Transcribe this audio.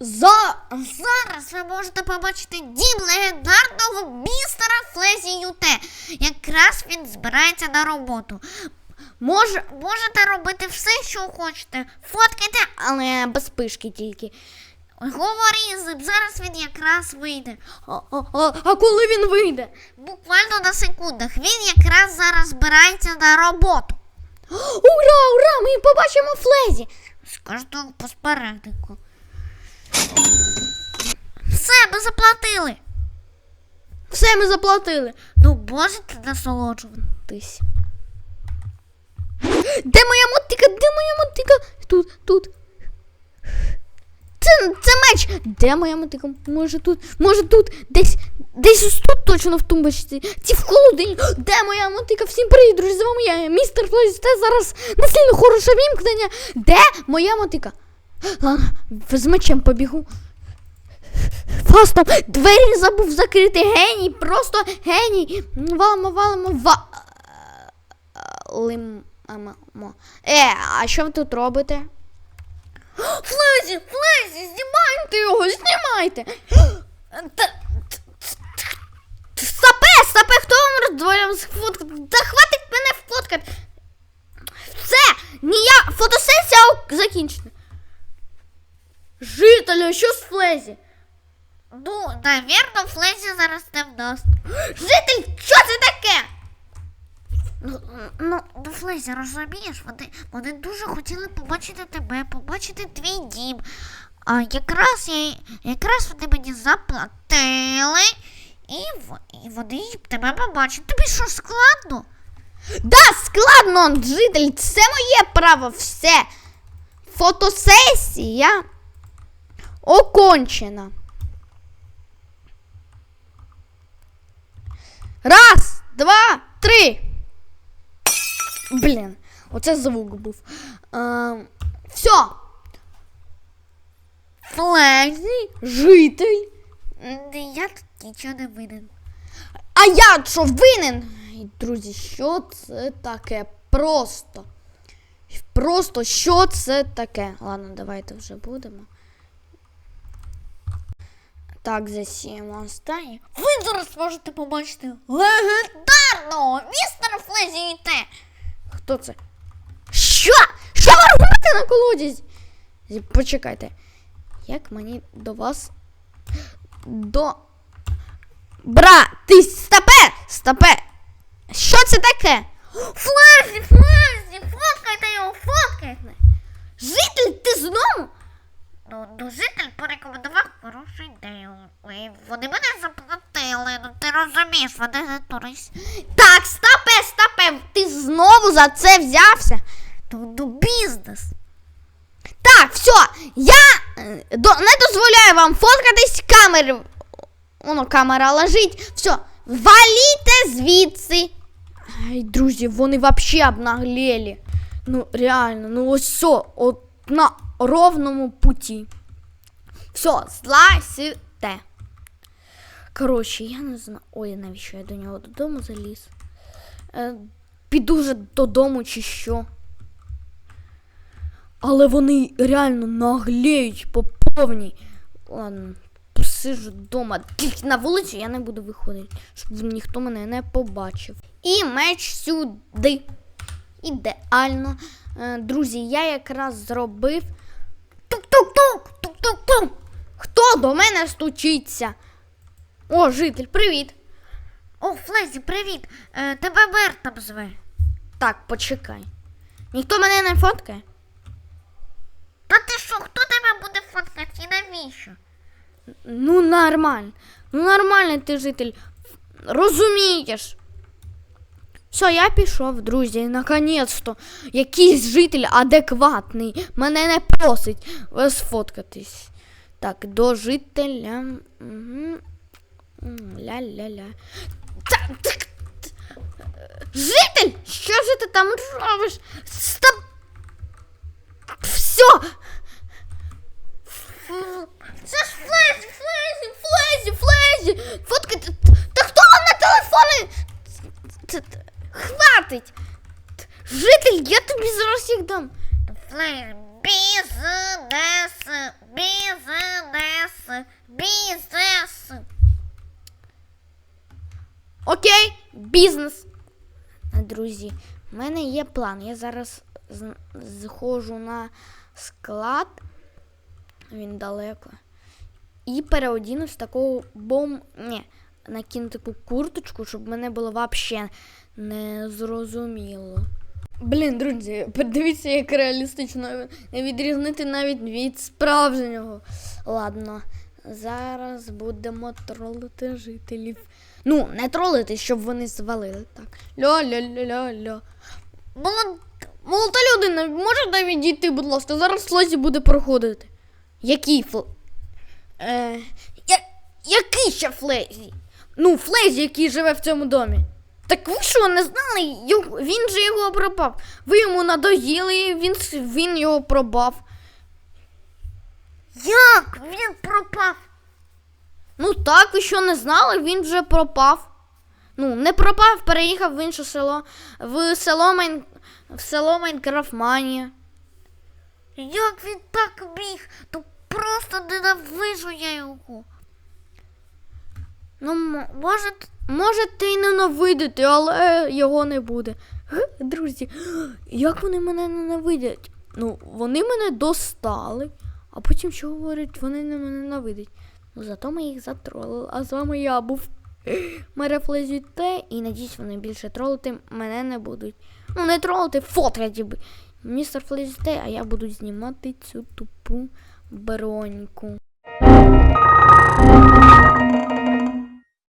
За. Зараз ви можете побачити дім легендарного містера Флезі Юте. Якраз він збирається на роботу. Може. Можете робити все, що хочете. Фоткайте, Але без пишки тільки. говори з ним. Зараз він якраз вийде. А, а, а, а коли він вийде? Буквально на секундах. Він якраз зараз збирається на роботу. Ура, ура! Ми побачимо Флезі! З кожного по спораднику. Все, ми заплатили. Все ми заплатили. Ну, можете насолоджуватись. Де моя мотика? Де моя мотика? Тут, тут. Це, це меч. Де моя мотика? Може тут, може тут, десь, десь ось тут точно в тумбочці. Ці в холодильні. Де моя мотика? Всім привіт, друзі, з вами я, містер Флойс. Це зараз не сильно хороше вімкнення. Де моя мотика? Ладно, з мечем побігу. Фастом, двері забув закрити. Геній, просто геній. Валимо, валимо, ва. Лим. Емо. Е, а що ви тут робите? Флезі, Флезі, знімайте його, знімайте. Стопе, стопе, хто вам роздвоїв сфоткати? Та хватить мене фоткати. Все, ніяк, фотосесія ок- закінчена. Жителю, що з Флезі? Ну, навірно, Флезі зараз не вдасть. Житель, що це таке? Ну, ну, ну Флезі, розумієш, вони, вони дуже хотіли побачити тебе, побачити твій дім. А якраз я, якраз вони мені заплатили, і, і вони тебе побачать. Тобі що складно? Да, складно, житель, це моє право, все. Фотосесія окончена. Раз, два, три. Блін, оце звук був. Е, все. Флезі, житель. Я тут нічого не винен. А я що винен? Друзі, що це таке? Просто. Просто що це таке? Ладно, давайте вже будемо. Так, засіємо останнє. Ви зараз можете побачити легендарного містера Флезі Юте. Хто це? Що? Що ви робите на колодязі? Почекайте. Як мені до вас. До. Бра, ти стопе! Стопе! Що це таке? Флезі, Флезі, фоткайте його, фоткайте. Житель, ти знову? Ну, ну, житель порекомендував хорошу ідею. І вони мене заплатили, ну ти розумієш, вони не турист. Так, стопе, стопе, ти знову за це взявся. Ну, ну бізнес. Так, все, я е, до, не дозволяю вам фоткатись камери. Воно камера лежить. Все, валіте звідси. Ай, друзі, вони вообще обнаглели. Ну, реально, ну ось все, от на ровному путі. Все, злазьте. Коротше, я не знаю. Ой, навіщо я до нього додому заліз? Е, піду вже додому чи що. Але вони реально наглеють по повній. Ладно, посижу вдома. Тільки на вулицю я не буду виходити, щоб ніхто мене не побачив. І меч сюди. Ідеально. Е, друзі, я якраз зробив. Тук-тук-тук! Тук-тук-тук! Хто до мене стучиться? О, житель, привіт. О, Флезі, привіт. Е, тебе Бертом зве. Так, почекай. Ніхто мене не фоткає? Та ти що, хто тебе буде фоткати і навіщо? Ну, нормально. Ну, нормальний ти житель. Розумієш. Все, я пішов, друзі, наконець-то. Якийсь житель адекватний. Мене не просить сфоткатись. Так, до жителя. Ля-ля-ля. Та- так, Житель! Що ж ти там робиш? Стоп! Все! Житель, я тобі зараз всіх дам. Бізнес, бізнес, бізнес. Окей, бізнес. Друзі, в мене є план. Я зараз заходжу на склад. Він далеко. І переодінусь в такого бом... Ні, накину таку курточку, щоб мене було взагалі не зрозуміло. Блін, друзі, подивіться, як реалістично відрізнити навіть від справжнього. Ладно, зараз будемо тролити жителів. Ну, не тролити, щоб вони звалили. Так. Ля-ля-ля-ля-ля. Молод... Молода людина, можете відійти, будь ласка, зараз Флозі буде проходити. Який фл... Е... Я... Який ще Флезі? Ну, Флезі, який живе в цьому домі. Так ви що, не знали? Він же його пропав. Ви йому надоїли, він, він його пробав. Як він пропав? Ну так, ви що не знали, він вже пропав. Ну, не пропав, переїхав в інше село, в село Майн... в село Майнкрафтманія. Як він так міг? То просто ненавижу я його. Ну, може, т- може ти й ненавидити, але його не буде. Друзі, як вони мене ненавидять? Ну, вони мене достали, а потім що говорять, вони не мене ненавидять. Ну, зато ми їх затролили, а з вами я був Мерефлезіте, і надіюсь, вони більше тролити мене не будуть. Ну, не тролити, би. Містер Флезіте, а я буду знімати цю тупу броньку.